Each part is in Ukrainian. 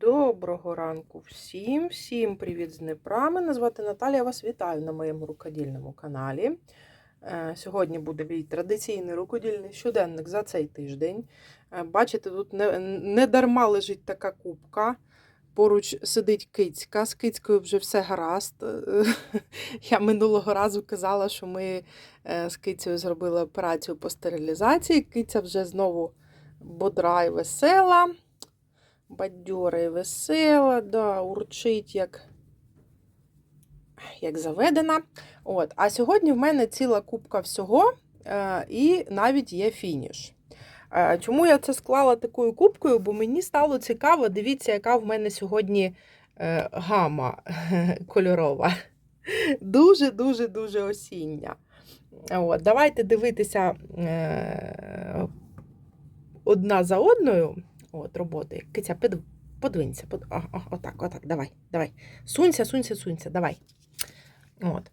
Доброго ранку всім, всім привіт з Дніпра. Мене звати Наталія. Вас вітаю на моєму рукодільному каналі. Е, Сьогодні буде мій традиційний рукодільний щоденник за цей тиждень. Е, Бачите, тут не, не дарма лежить така кубка. Поруч сидить кицька. З кицькою вже все гаразд. Я минулого разу казала, що ми е, з кицею зробили операцію по стерилізації. Киця вже знову бодра і весела бадьора і весела, да, урчить як, як заведена. От. А сьогодні в мене ціла кубка всього, е, і навіть є фініш. Е, Чому я це склала такою кубкою? Бо мені стало цікаво, дивіться, яка в мене сьогодні е, гама кольорова. Дуже-дуже дуже осіння. От, Давайте дивитися одна за одною. От, роботи. Киця, подвинься. Под... А, а, отак, отак, давай, давай. Сунься, сунься, сунься, давай. От.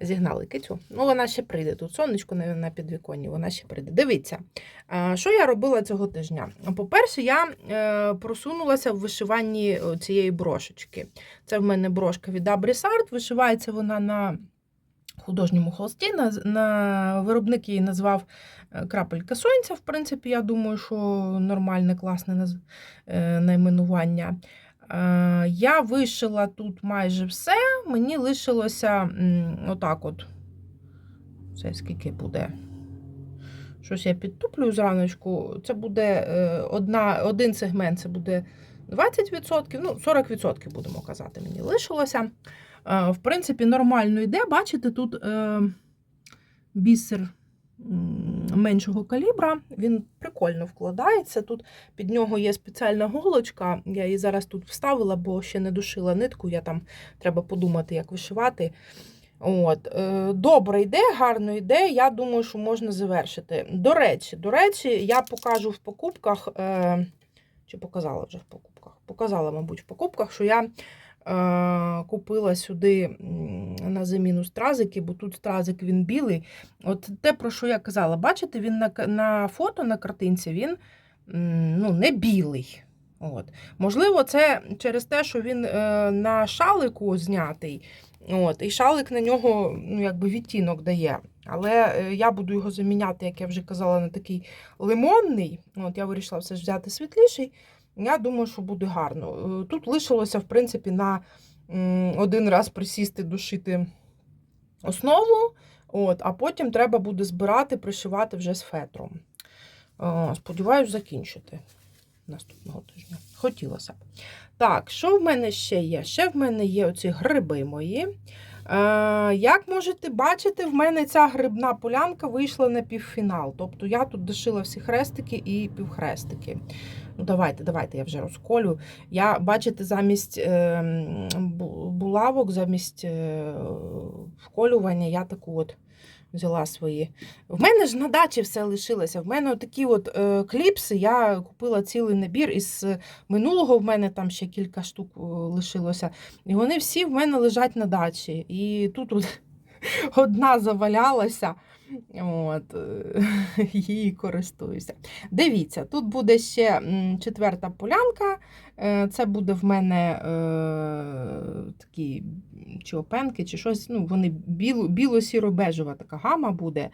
Зігнали кицю. Ну, вона ще прийде. Тут сонечко на, підвіконні, вона ще прийде. Дивіться, що я робила цього тижня? По-перше, я е, просунулася в вишиванні цієї брошечки. Це в мене брошка від Абрісарт. Вишивається вона на художньому холсті. На, на виробник її назвав е, крапелька сонця. В принципі, я думаю, що нормальне, класне наз... е, найменування. Е, Я вишила тут майже все. Мені лишилося отак от. Це скільки буде? Щось я підтуплю зраночку. Це буде одна, один сегмент, це буде 20%, ну, 40% будемо казати, мені лишилося. Е, В принципі, нормально йде. Бачите, тут е, бісер меншого калібра, він прикольно вкладається. Тут під нього є спеціальна голочка. Я її зараз тут вставила, бо ще не душила нитку. Я там треба подумати, як вишивати. От, е, добре йде, гарно йде. Я думаю, що можна завершити. До речі, до речі, я покажу в покупках. Чи показала вже в покупках? Показала, мабуть, в покупках, що я купила сюди на заміну стразики, бо тут стразик він білий. От те, про що я казала, бачите, він на, на фото на картинці він ну, не білий. От. Можливо, це через те, що він е, на шалику знятий. От, і шалик на нього ну, якби відтінок дає. Але е, я буду його заміняти, як я вже казала, на такий лимонний. От, я вирішила все ж взяти світліший. Я думаю, що буде гарно. Е, Тут лишилося, в принципі, на один раз присісти, душити основу, от, а потім треба буде збирати, пришивати вже з фетром. Е, Сподіваюсь, закінчити наступного тижня. Хотілося б. Так, що в мене ще є? Ще в мене є оці гриби мої. Е, як можете бачити, в мене ця грибна полянка вийшла на півфінал. Тобто я тут дошила всі хрестики і півхрестики. Ну, давайте, давайте, я вже розколю. Я, бачите, замість е, булавок, замість е, вколювання, я таку от взяла свої. В мене ж на дачі все лишилося. В мене такі от е, кліпси. Я купила цілий набір із минулого. В мене там ще кілька штук е, лишилося. І вони всі в мене лежать на дачі. І тут от одна завалялася. От, е, її користуюся. Дивіться, тут буде ще четверта полянка. Е, Це буде в мене е, такі чи опенки, чи щось. Ну, вони біло- біло-сіро-бежева така гама буде.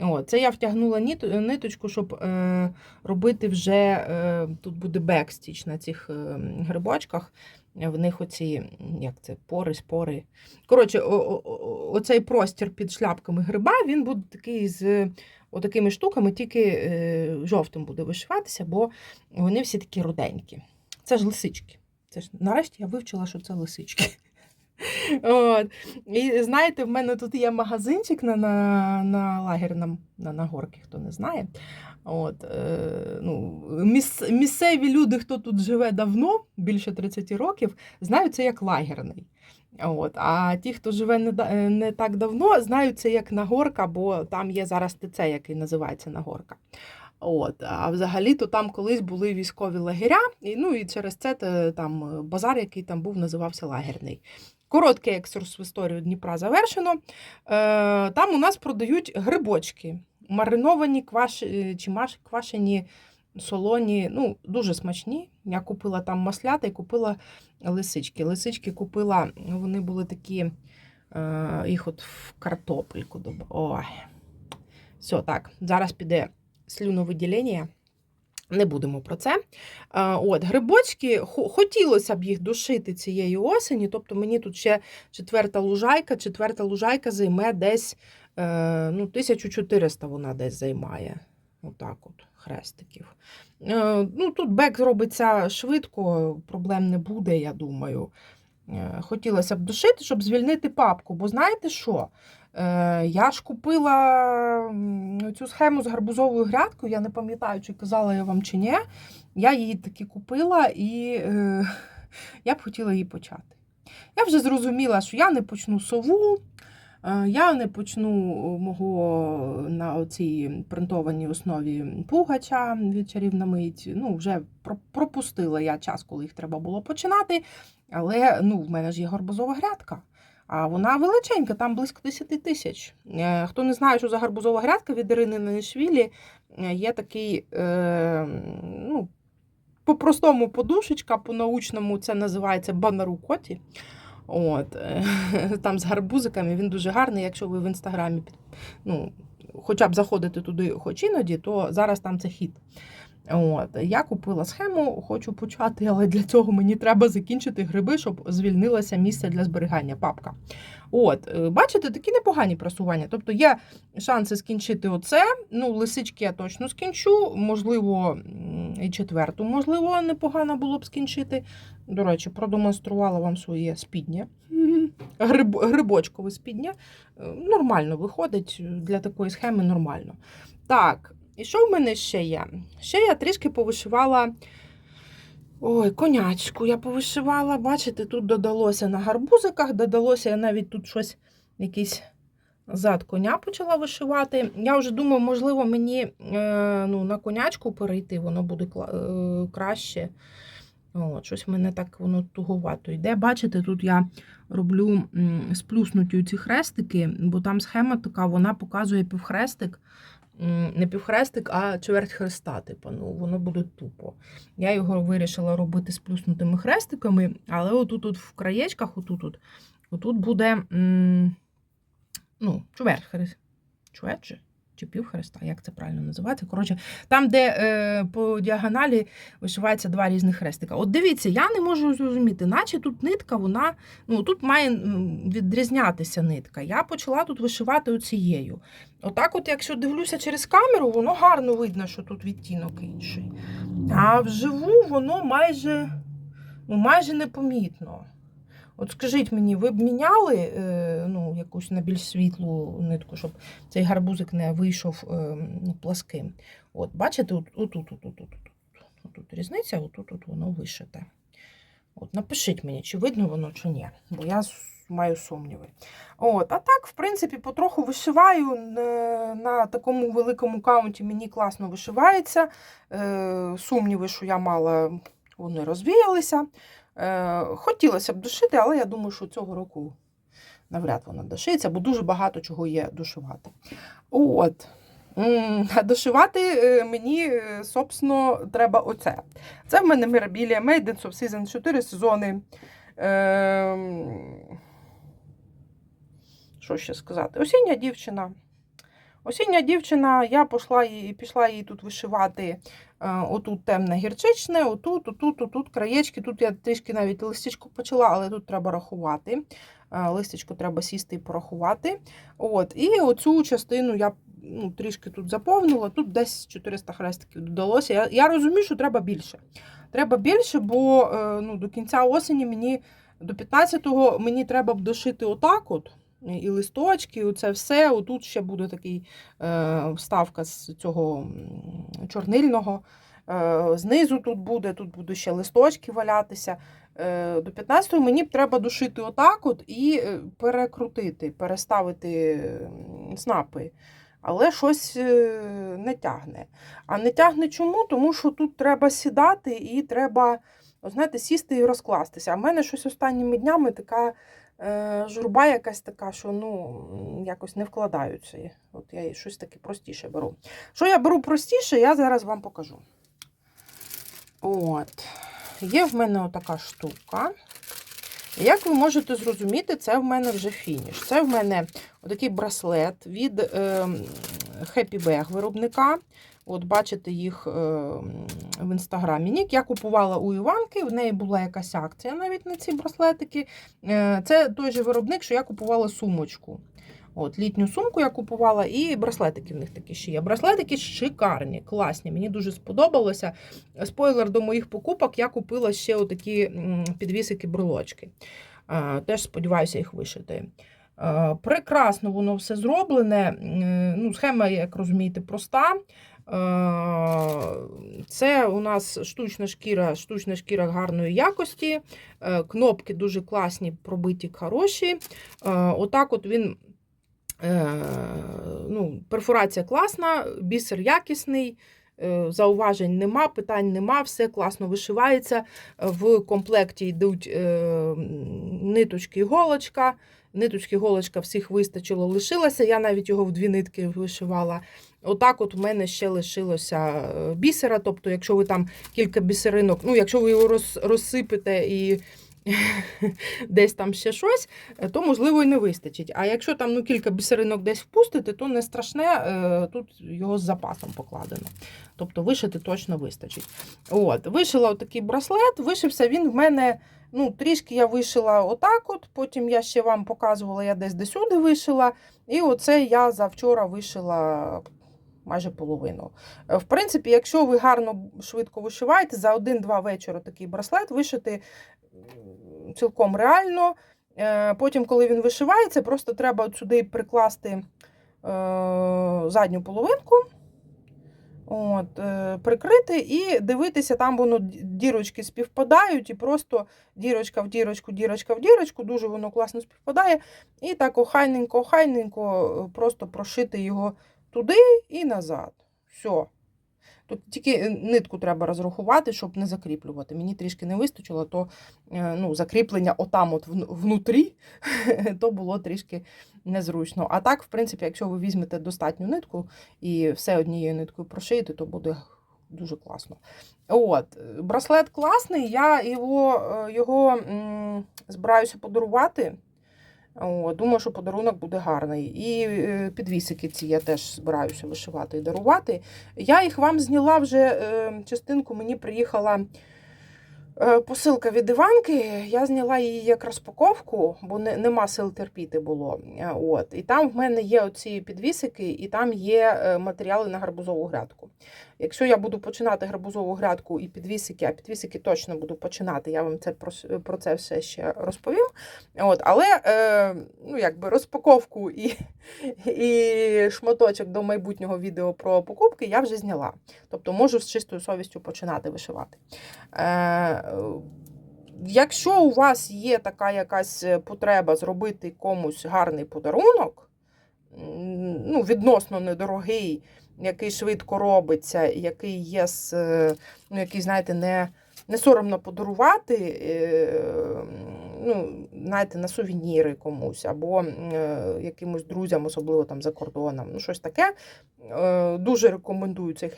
О, це я втягнула ниточку, щоб е, робити вже е, тут буде бекстіч на цих е, грибочках. В них оці, як це, пори, спори. Коротше, оцей простір під шляпками гриба, він буде такий з отакими штуками, тільки е, жовтим буде вишиватися, бо вони всі такі руденькі. Це ж лисички. Це ж нарешті я вивчила, що це лисички. От. І знаєте, в мене тут є магазинчик на, на, на лагерному, на Нагорки, хто не знає. От, е, ну, міс, місцеві люди, хто тут живе давно, більше 30 років, знають це як лагерний. От, а ті, хто живе не, е, не так давно, знають це як Нагорка, бо там є зараз ТЦ, який називається Нагорка. От, а взагалі-то там колись були військові лагеря, і, ну, і через це там е, базар, який там був, називався лагерний. Короткий екскурс в історію Дніпра завершено. Е, там у нас продають грибочки, мариновані кваш... е, чи маш... квашені солоні, ну, дуже смачні. Я купила там маслята і купила лисички. Лисички купила, вони були такі, е, їх от в картопельку. Ой. Все, так, зараз піде слюновиділення. Не будемо про це. А, От, грибочки, хотілося б їх душити цієї осені. Тобто мені тут ще четверта лужайка. Четверта лужайка займе десь е, ну, 1400 вона десь займає. Отак от, хрестиків. Е, ну, тут бек робиться швидко, проблем не буде, я думаю. Е, Хотілося б душити, щоб звільнити папку. Бо знаєте що? Е, Я ж купила цю схему з гарбузовою грядкою, я не пам'ятаю, чи казала я вам чи ні. Я її таки купила і е, я б хотіла її почати. Я вже зрозуміла, що я не почну сову, е, я не почну мого на цій принтованій основі пугача від чарівна мить. Ну, вже пропустила я час, коли їх треба було починати. Але ну, в мене ж є гарбузова грядка. А вона величенька, там близько 10 тисяч. Е, Хто не знає, що за гарбузова грядка від Ірини Нанішвілі, е, є такий, е, ну, по-простому подушечка, по-научному це називається банару коті. От, е, там з гарбузиками він дуже гарний. Якщо ви в інстаграмі ну, хоча б заходите туди хоч іноді, то зараз там це хід. От, я купила схему, хочу почати, але для цього мені треба закінчити гриби, щоб звільнилося місце для зберігання папка. От, е, бачите, такі непогані просування. Тобто є шанси скінчити оце. Ну, лисички я точно скінчу. Можливо, і четверту, можливо, непогано було б скінчити. До речі, продемонструвала вам своє спіднє. Гриб, грибочкове спіднє. Е, Нормально виходить для такої схеми нормально. Так, і що в мене ще є? Ще я трішки повишивала. Ой, конячку я повишивала. Бачите, тут додалося на гарбузиках, додалося я навіть тут щось, якийсь зад коня почала вишивати. Я вже думаю, можливо, мені е, ну, на конячку перейти, воно буде е, краще. От, щось в мене так воно туговато йде. Бачите, тут я роблю сплюснуті ці хрестики, бо там схема така, вона показує півхрестик. Не півхрестик, а чверть хреста, типу, ну воно буде тупо. Я його вирішила робити з плюснутими хрестиками, але отут от в краєчках, отут, от, отут буде ну, чверть хрест. Чверть? Чи півхреста, як це правильно називається? Коротше, там, де е, по діагоналі вишивається два різних хрестика. От дивіться, я не можу зрозуміти, наче тут нитка, вона ну тут має відрізнятися нитка. Я почала тут вишивати оцією. Отак, от, якщо дивлюся через камеру, воно гарно видно, що тут відтінок інший. А вживу воно майже, ну, майже непомітно. От скажіть мені, ви б міняли е, ну, якусь на більш світлу нитку, щоб цей гарбузик не вийшов е, ну, пласким? От, бачите, от, отут, отут, отут, отут, отут різниця, отут, от воно вишите. От, напишіть мені, чи видно воно, чи ні, бо я маю сумніви. От, а так, в принципі, потроху вишиваю е, на такому великому каунті мені класно вишивається. Сумніви, що я мала, вони розвіялися. Е, Хотілося б душити, але я думаю, що цього року навряд вона дошиється, бо дуже багато чого є дошивати. От. Дошивати е, мені, е, собственно, треба оце. Це в мене Mirabilia Maidens of Season 4 сезони. Ем, Що ще сказати? Осіння дівчина. Осіння дівчина, я пішла пішла її тут вишивати. Е, Отут темне гірчичне, отут, отут, отут краєчки. Тут я трішки навіть листячку почала, але тут треба рахувати. Е, Листячко треба сісти і порахувати. От. І оцю частину я ну, трішки тут заповнила. Тут десь 400 хрестиків додалося. Я, я розумію, що треба більше. Треба більше, бо е, ну, до кінця осені мені до 15-го мені треба б дошити отак от. І листочки, оце все. Отут ще буде такий е, вставка з цього чорнильного. Е, знизу тут буде, тут будуть ще листочки валятися. Е, до 15-го мені б треба душити отак от і е, перекрутити, переставити снапи. Але щось е, не тягне. А не тягне чому? Тому що тут треба сідати і треба, знаєте, сісти і розкластися. А в мене щось останніми днями така журба якась така, що ну, якось не вкладаються. От я щось таке простіше беру. Що я беру простіше, я зараз вам покажу. От. Є в мене отака штука. Як ви можете зрозуміти, це в мене вже фініш. Це в мене отакий браслет від е, Happy Bag виробника. От бачите їх е, в інстаграмі. Нік я купувала у Іванки, в неї була якась акція навіть на ці браслетики. Е, це той же виробник, що я купувала сумочку. От, Літню сумку я купувала, і браслетики в них такі ще є. Браслетики шикарні, класні. Мені дуже сподобалося. Спойлер до моїх покупок, я купила ще отакі підвісики-брелочки. Е, Теж сподіваюся їх вишити. Прекрасно воно все зроблене. Ну, Схема, як розумієте, проста. Е, Це у нас штучна шкіра, штучна шкіра гарної якості. Е, Кнопки дуже класні, пробиті, хороші. Е, Отак от він. Ну, перфорація класна, бісер якісний, зауважень нема, питань нема, все класно вишивається. В комплекті йдуть ниточки іголочка. Ниточки іголочка всіх вистачило, лишилася. Я навіть його в дві нитки вишивала. Отак, от у мене ще лишилося е, бісера. Тобто, якщо ви там кілька бісеринок, ну, якщо ви його роз, розсипете і десь там ще щось, е, то можливо і не вистачить. А якщо там ну, кілька бісеринок десь впустити, то не страшне, е, тут його з запасом покладено. Тобто вишити точно вистачить. От, Вишила отакий браслет, вишився він в мене. Ну, Трішки я вишила отак, от, потім я ще вам показувала, я десь до сюди вишила. І оце я завчора вишила майже половину. Е, В принципі, якщо ви гарно швидко вишиваєте, за один-два вечора такий браслет вишити цілком реально. Е, Потім, коли він вишивається, просто треба от сюди прикласти е, задню половинку. От, е, прикрити і дивитися, там воно дірочки співпадають, і просто дірочка в дірочку, дірочка в дірочку, дуже воно класно співпадає. І так охайненько, охайненько е, просто прошити його туди і назад. Все. Тут тільки е, нитку треба розрахувати, щоб не закріплювати. Мені трішки не вистачило, то е, ну, закріплення отам от внутрі, то було трішки незручно. А так, в принципі, якщо ви візьмете достатню нитку і все однією ниткою прошиєте, то буде дуже класно. От, браслет класний, я його, е, його збираюся подарувати. От, думаю, що подарунок буде гарний. І е, підвісики ці я теж збираюся вишивати і дарувати. Я їх вам зняла вже е, частинку, мені приїхала е, посилка від Іванки. Я зняла її як розпаковку, бо не, нема сил терпіти було. От. І там в мене є оці підвісики, і там є матеріали на гарбузову грядку. Якщо я буду починати гарбузову грядку і підвісики, а підвісики точно буду починати, я вам це про, про це все ще розповім. От, але е, ну, якби розпаковку і, і шматочок до майбутнього відео про покупки я вже зняла. Тобто можу з чистою совістю починати вишивати. Е, якщо у вас є така якась потреба зробити комусь гарний подарунок, ну, відносно недорогий, який швидко робиться, який є е, ну, який, знаєте, не, не соромно подарувати, е, ну, знаєте, на сувеніри комусь, або е, якимось друзям, особливо там за кордоном, ну, щось таке. Дуже рекомендую цей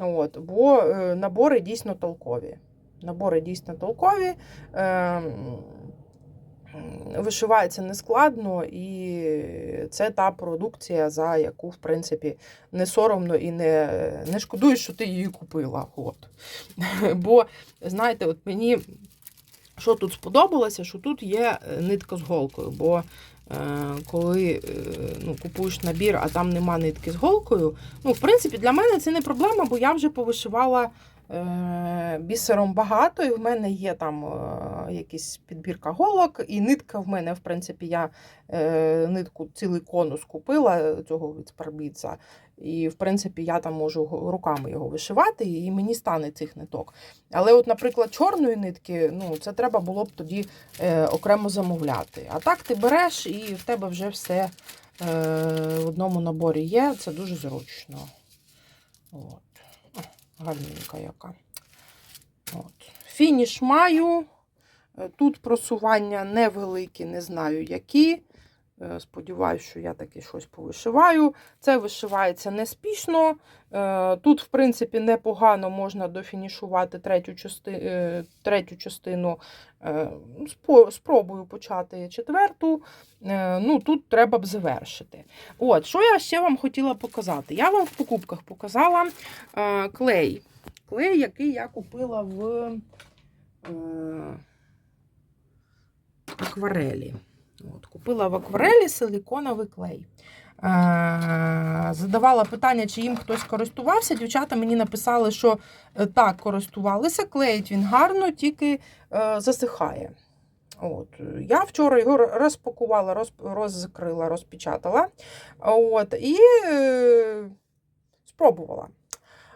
от, бо набори дійсно толкові. Набори дійсно толкові. Вишивається нескладно, і це та продукція, за яку, в принципі, не соромно і не, не шкодуєш, що ти її купила. От. Бо, знаєте, от мені що тут сподобалося, що тут є е, нитка з голкою. Бо е, коли е, ну, купуєш набір, а там нема нитки з голкою, ну, в принципі, для мене це не проблема, бо я вже повишивала бісером багато, і в мене є там е, якась підбірка голок, і нитка в мене, в принципі, я е, нитку цілий конус купила цього від Спарбіца. І, в принципі, я там можу руками його вишивати, і мені стане цих ниток. Але, от, наприклад, чорної нитки, ну, це треба було б тоді е, окремо замовляти. А так ти береш і в тебе вже все е, в одному наборі є. Це дуже зручно. От. Гарненька яка. От. Фініш маю. Е, Тут просування невеликі, не знаю які. Е, Сподіваюсь, що я таки щось повишиваю. Це вишивається неспішно. Е, Тут, в принципі, непогано можна дофінішувати третю, части... е, третю частину. Е, Спробую почати четверту. Ну, Тут треба б завершити. От, що я ще вам хотіла показати? Я вам в покупках показала клей. Клей, який я купила в акварелі. От, купила в акварелі силиконовий клей. Е, Задавала питання, чи їм хтось користувався. Дівчата мені написали, що е, так, користувалися, клеїть він гарно, тільки е, засихає. От. Я вчора його розпакувала, роз, розкрила, розпечатала. От, і е, спробувала.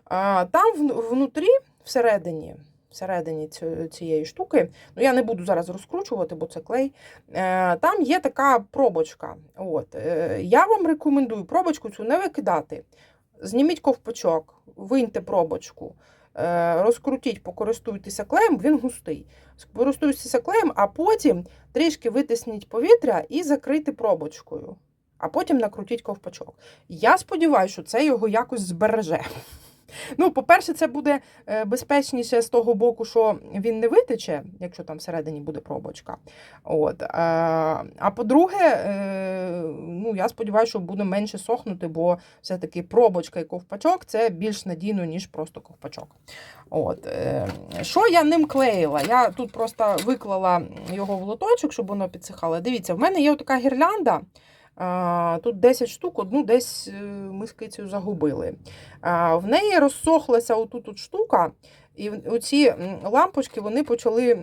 А, там внутрі, всередині, всередині цієї штуки, ну я не буду зараз розкручувати, бо це клей. Е, Там є така пробочка. От. е, Я вам рекомендую пробочку цю не викидати. Зніміть ковпачок, виньте пробочку, е, розкрутіть, покористуйтеся клеєм, він густий. Користуйтеся клеєм, а потім трішки витисніть повітря і закрийте пробочкою. А потім накрутіть ковпачок. Я сподіваюся, що це його якось збереже. Ну, по-перше, це буде е, безпечніше з того боку, що він не витече, якщо там всередині буде пробочка. От. А, а по-друге, е, ну, я сподіваюся, що буде менше сохнути, бо все-таки пробочка і ковпачок це більш надійно, ніж просто ковпачок. От. е, Що я ним клеїла? Я тут просто виклала його в лоточок, щоб воно підсихало. Дивіться, в мене є така гірлянда. Тут 10 штук, одну десь е, ми з кицею загубили. В неї розсохлася отут от штука, і оці лампочки вони почали,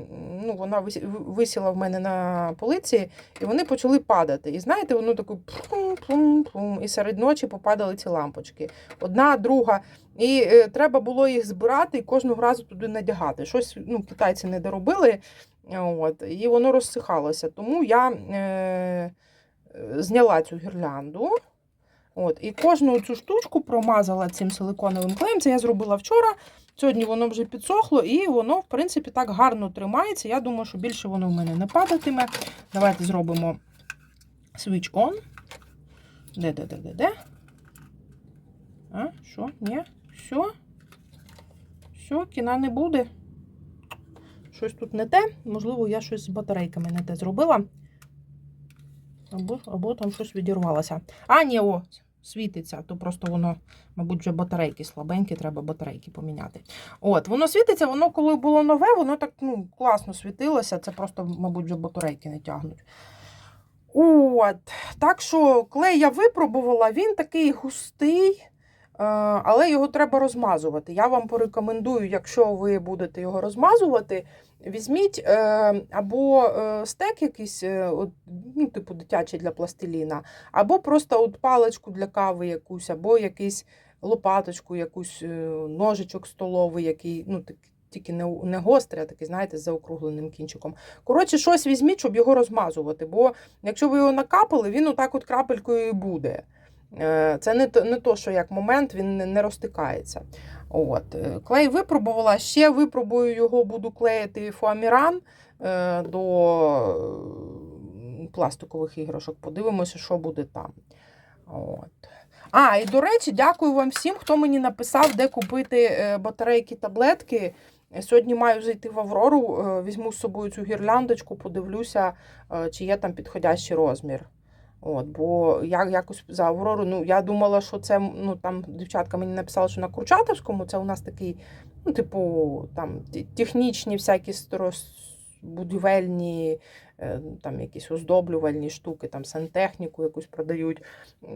ну, вона висіла в мене на полиці, і вони почали падати. І знаєте, воно таке плум-плум-плум, і серед ночі попадали ці лампочки. Одна, друга. І е, треба було їх збирати і кожного разу туди надягати. Щось ну, китайці не доробили, от, і воно розсихалося. Тому я. Е, зняла цю гірлянду. От, і кожну цю штучку промазала цим силиконовим клеєм. Це я зробила вчора. Сьогодні воно вже підсохло, і воно, в принципі, так гарно тримається. Я думаю, що більше воно в мене не падатиме. Давайте зробимо switch on. Де, де, де, де, де? А, що? Ні? Все? Все, кіна не буде. Щось тут не те. Можливо, я щось з батарейками не те зробила. Або, або там щось відірвалося. А, ні, о, світиться, то просто воно, мабуть, вже батарейки слабенькі, треба батарейки поміняти. От, воно світиться, воно коли було нове, воно так ну, класно світилося. Це просто, мабуть, вже батарейки не тягнуть. От, так що клей я випробувала, він такий густий, але його треба розмазувати. Я вам порекомендую, якщо ви будете його розмазувати, візьміть е, або е, стек якийсь, е, ну, типу дитячий для пластиліна, або просто от паличку для кави якусь, або якийсь лопаточку, якусь е, ножичок столовий, який, ну, тільки не, не гострий, а такий, знаєте, з заокругленим кінчиком. Коротше, щось візьміть, щоб його розмазувати, бо якщо ви його накапали, він отак от крапелькою і буде. Е, Це не то, не то, що як момент він не, розтикається. От. е, Клей випробувала. Ще випробую його, буду клеїти фоаміран е, до пластикових іграшок. Подивимося, що буде там. От. А, і до речі, дякую вам всім, хто мені написав, де купити батарейки, таблетки. Сьогодні маю зайти в Аврору, візьму з собою цю гірляндочку, подивлюся, чи є там підходящий розмір. От, бо я якось за Аврору, ну я думала, що це ну там дівчатка мені написала, що на Курчатовському це у нас такий, ну, типу, там технічні всякі будівельні, е, там якісь оздоблювальні штуки, там сантехніку якусь продають,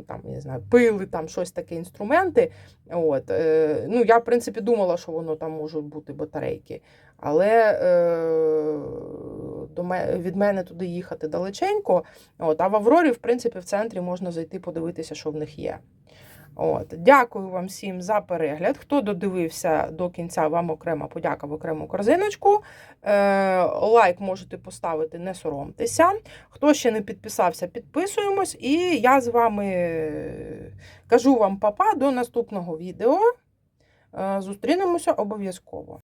там, я не знаю, пили, там щось таке, інструменти. От, е, ну, я, в принципі, думала, що воно там можуть бути батарейки. Але е, до від мене туди їхати далеченько. От, а в Аврорі, в принципі, в центрі можна зайти подивитися, що в них є. От, дякую вам всім за перегляд. Хто додивився до кінця, вам окрема подяка в окрему корзиночку. Е, лайк можете поставити, не соромтеся. Хто ще не підписався, підписуємось. І я з вами кажу вам папа до наступного відео. Е, Зустрінемося обов'язково.